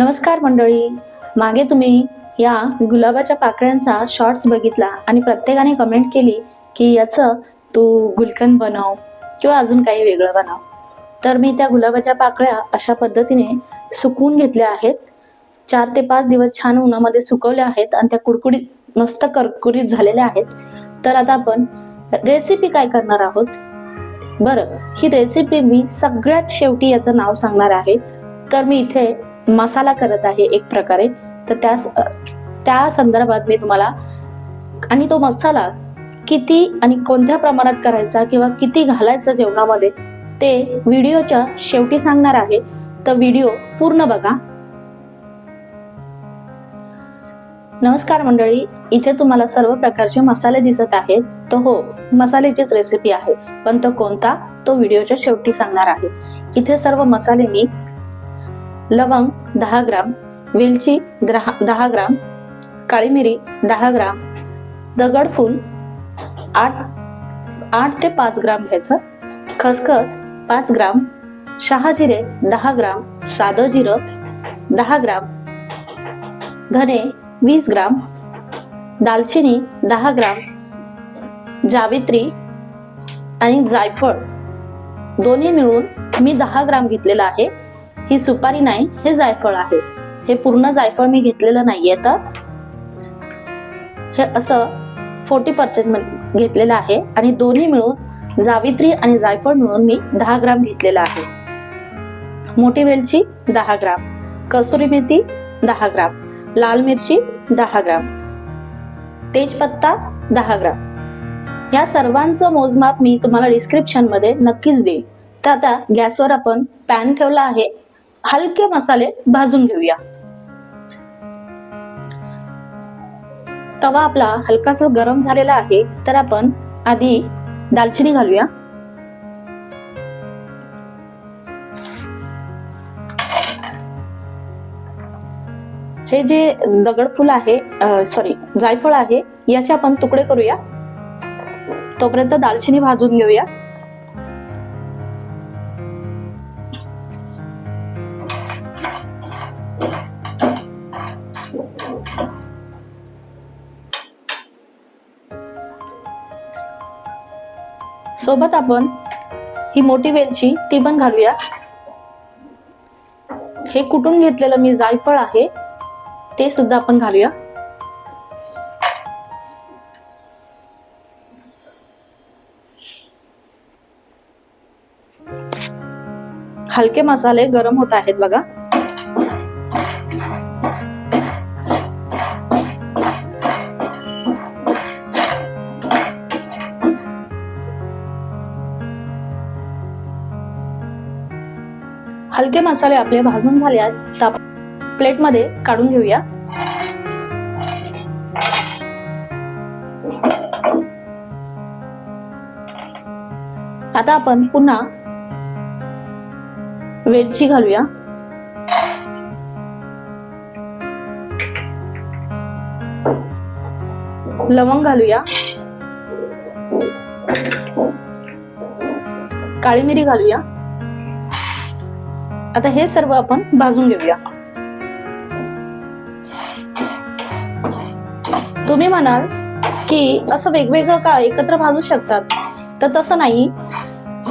नमस्कार मंडळी. मागे तुम्ही या गुलाबाच्या पाकळ्यांचा शॉर्ट्स बघितला आणि प्रत्येकाने कमेंट केली की याचं तू गुलकंद बनव किंवा अजून काही वेगळं बनव. तर मी त्या गुलाबाच्या पाकळ्या अशा पद्धतीने सुकवून घेतल्या आहेत. चार ते पाच दिवस छान उन्हामध्ये सुकवल्या आहेत आणि त्या कुडकुडीत मस्त करकुरीत झालेल्या आहेत. तर आता आपण रेसिपी काय करणार आहोत? बरं ही रेसिपी मी सगळ्यात शेवटी याचं नाव सांगणार आहे. तर मी इथे मसाला करत आहे एक प्रकारे. तर त्या त्या संदर्भात मी तुम्हाला आणि तो मसाला किती आणि कोणत्या प्रमाणात करायचा किंवा किती घालायचा जेवणामध्ये ते व्हिडिओच्या शेवटी सांगणार आहे. तर व्हिडिओ पूर्ण बघा. नमस्कार मंडळी इथे तुम्हाला सर्व प्रकारचे मसाले दिसत आहेत. तर हो मसाल्याचीच रेसिपी आहे. पण तो कोणता? तो व्हिडिओच्या शेवटी सांगणार आहे. इथे सर्व मसाले मी लवंग दहा ग्राम वेलची दहा दहा ग्राम काळी मिरी दहा ग्राम दगडफूल आठ आठ ते पाच ग्राम घ्यायचं. खसखस पाच ग्राम शहाजिरे दहा ग्राम साधं जिरं दहा ग्राम धने वीस ग्राम दालचिनी दहा ग्राम जावित्री आणि जायफळ. दोन्ही मिळून मी दहा ग्राम घेतलेलं आहे. ही सुपारी नाही हे जायफळ आहे. हे पूर्ण जायफळ मी घेतलेलं नाहीये तर? हे असं फोर्टी पर्सेंट घेतलेलं आहे आणि दोन्ही मिळून जावित्री आणि जायफळ मिळून मी दहा ग्राम घेतलेलं आहे. मोठी वेलची दहा ग्राम कसुरी मेथी दहा ग्राम लाल मिरची दहा ग्राम तेजपत्ता दहा ग्राम. या सर्वांचं मोजमाप मी तुम्हाला डिस्क्रिप्शनमध्ये नक्कीच देईन. तर आता गॅसवर आपण पॅन ठेवला आहे. हलके मसाले भाजून घेऊया. तवा आपला हलकासा गरम झालेला आहे तर आपण आधी दालचिनी घालूया. हे जे दगडफूल आहे सॉरी जायफळ आहे याचे आपण तुकडे करूया. तोपर्यंत दालचिनी भाजून घेऊया. सोबत आपण ही मोठी वेलची ती पण घालूया. हे कुटून घेतलेलं मी जायफळ आहे ते सुद्धा आपण घालूया. हलके मसाले गरम होत आहेत बघा. हलके मसाले आपले भाजून झाले आहेत प्लेटमध्ये काढून घेऊया. आता आपण पुन्हा वेलची घालूया. लवंग घालूया. काळी मिरी घालूया. आता हे सर्व आपण भाजून घेऊया. तुम्ही म्हणाल की असं वेगवेगळं का एकत्र भाजू शकतात? तर तसं नाही.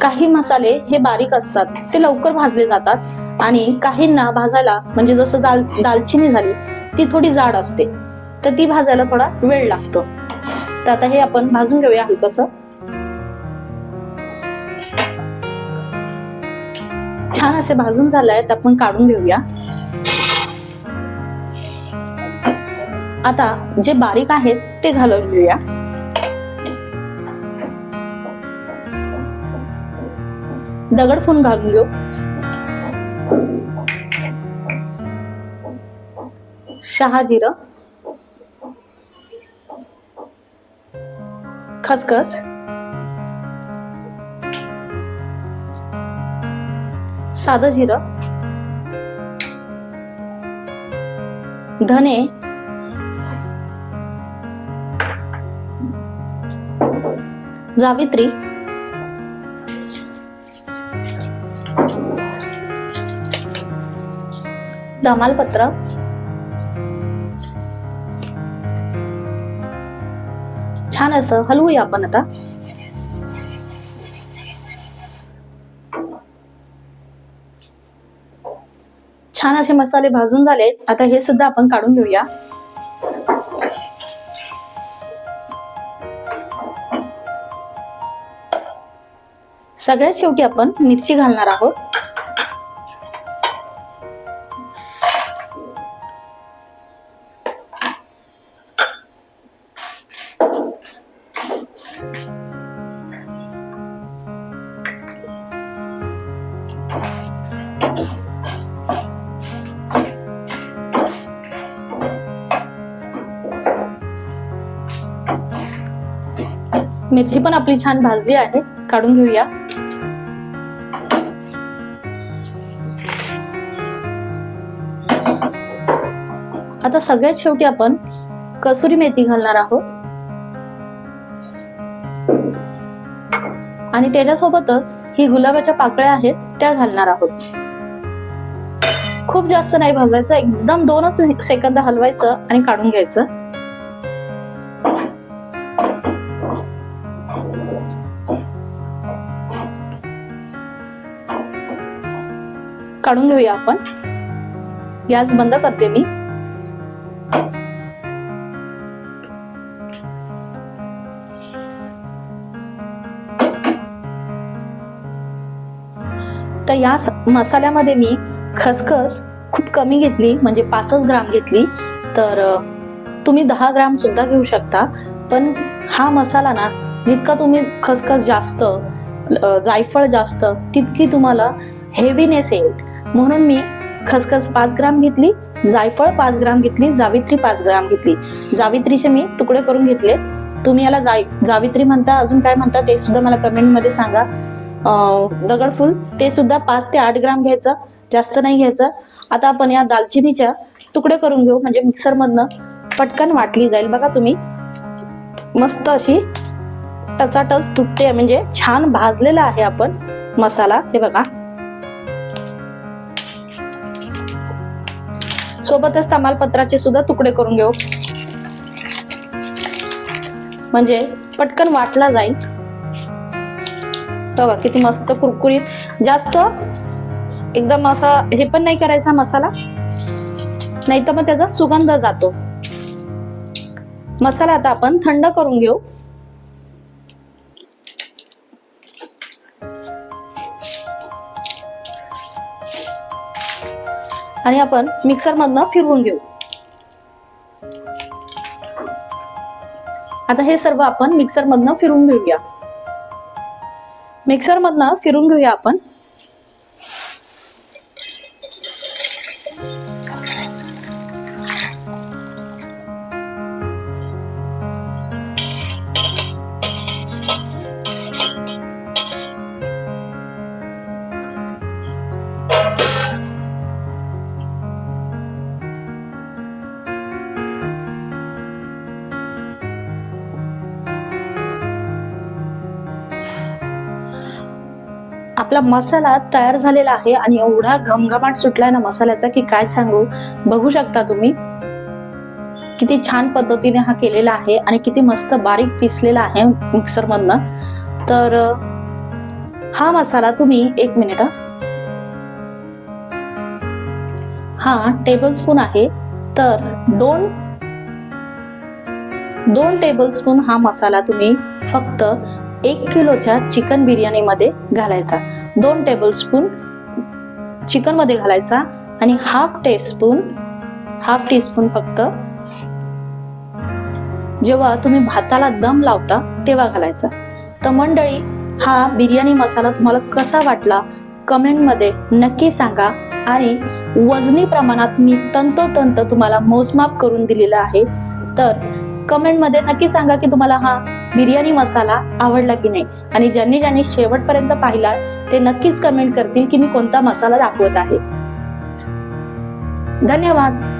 काही मसाले हे बारीक असतात. ते लवकर भाजले जातात. आणि काहींना भाजायला म्हणजे जसं दाल दालचिनी झाली ती थोडी जाड असते. तर ती भाजायला थोडा वेळ लागतो. तर आता हे आपण भाजून घेऊया हलकसं. छान असे भाजून झाले आहेत आपण काढून घेऊया. आता जे बारीक आहेत ते घालून घेऊया. दगडफूल घालून घेऊ. शहाजिरं खसखस. साधं जिरं. धने. जावित्री. तमालपत्र छान असं हलवूया आपण आता. छान असे मसाले भाजून झालेत आता हे सुद्धा आपण काढून घेऊया. सगळ्यात शेवटी आपण मिरची घालणार आहोत. मिरची पण आपली छान भाजली आहे. काढून घेऊया. आता सगळ्यात शेवटी आपण कसुरी मेथी घालणार आहोत. आणि त्याच्यासोबतच ही गुलाबाच्या पाकळ्या आहेत त्या घालणार आहोत. खूप जास्त नाही भाजायचं एकदम दोनच सेकंद हलवायचं आणि काढून घ्यायचं. काढून घेऊया आपण. गॅस बंद करते मी. तर या मसाल्यामध्ये मी खसखस खूप कमी घेतली म्हणजे पाचच ग्राम घेतली. तर तुम्ही दहा ग्राम सुद्धा घेऊ शकता. पण हा मसाला ना जितका तुम्ही खसखस जास्त जायफळ जास्त तितकी तुम्हाला हेवीनेस येईल. म्हणून मी खसखस पाच ग्राम घेतली जायफळ पाच ग्राम घेतली जावित्री पाच ग्राम घेतली. जावित्रीचे मी तुकडे करून घेतले. तुम्ही याला जाय जावित्री म्हणता अजून काय म्हणता ते सुद्धा मला कमेंटमध्ये सांगा दगडफूल ते सुद्धा पाच ते आठ ग्राम घ्यायचं जास्त नाही घ्यायचं. आता आपण या दालचिनीच्या तुकडे करून घेऊ म्हणजे मिक्सर मधनं पटकन वाटली जाईल बघा तुम्ही. मस्त अशी टचाटच तुटते म्हणजे छान भाजलेला आहे आपण मसाला हे बघा. सोबतच तमालपत्राचे सुद्धा तुकडे करून घेऊ. म्हणजे पटकन वाटला जाईल. बघा किती मस्त कुरकुरीत. जास्त एकदम असा हे पण नाही करायचा मसाला. नाही तर मग त्याचा सुगंध जातो. मसाला आता आपण थंड करून घेऊ. आणि आपण मिक्सर मधनं फिरवून घेऊ. आता हे सर्व आपण मिक्सर मधनं फिरून घेऊया. मिक्सर मधनं फिरून घेऊया आपण. आपला मसाला तयार झालेला आहे आणि एवढा घमघमाट सुटलाय ना मसाल्याचा की काय सांगू? बघू शकता तुम्ही. किती छान पद्धतीने हा केलेला आहे आणि किती मस्त बारीक पिसलेला आहे मिक्सर मधनं. तर हा मसाला तुम्ही एक मिनिट हा टेबल स्पून आहे. तर दोन दोन टेबल स्पून हा मसाला तुम्ही फक्त एक किलोच्या चिकन बिर्याणीमध्ये घालायचा. दोन टेबल स्पून चिकनमध्ये घालायचा आणि हाफ टेस्पून हाफ टीस्पून फक्त जेव्हा तुम्ही भाताला दम लावता तेव्हा घालायचा. तर मंडळी हा बिर्याणी मसाला तुम्हाला कसा वाटला कमेंटमध्ये नक्की सांगा आणि वजनी प्रमाणात मी तंतोतंत तुम्हाला मोजमाप करून दिलेलं आहे. तर कमेंटमध्ये नक्की सांगा की तुम्हाला हा बिर्याणी मसाला आवडला की नाही? आणि ज्यांनी ज्यांनी शेवटपर्यंत पाहिला ते नक्कीच कमेंट करतील की मी कोणता मसाला दाखवत आहे. धन्यवाद.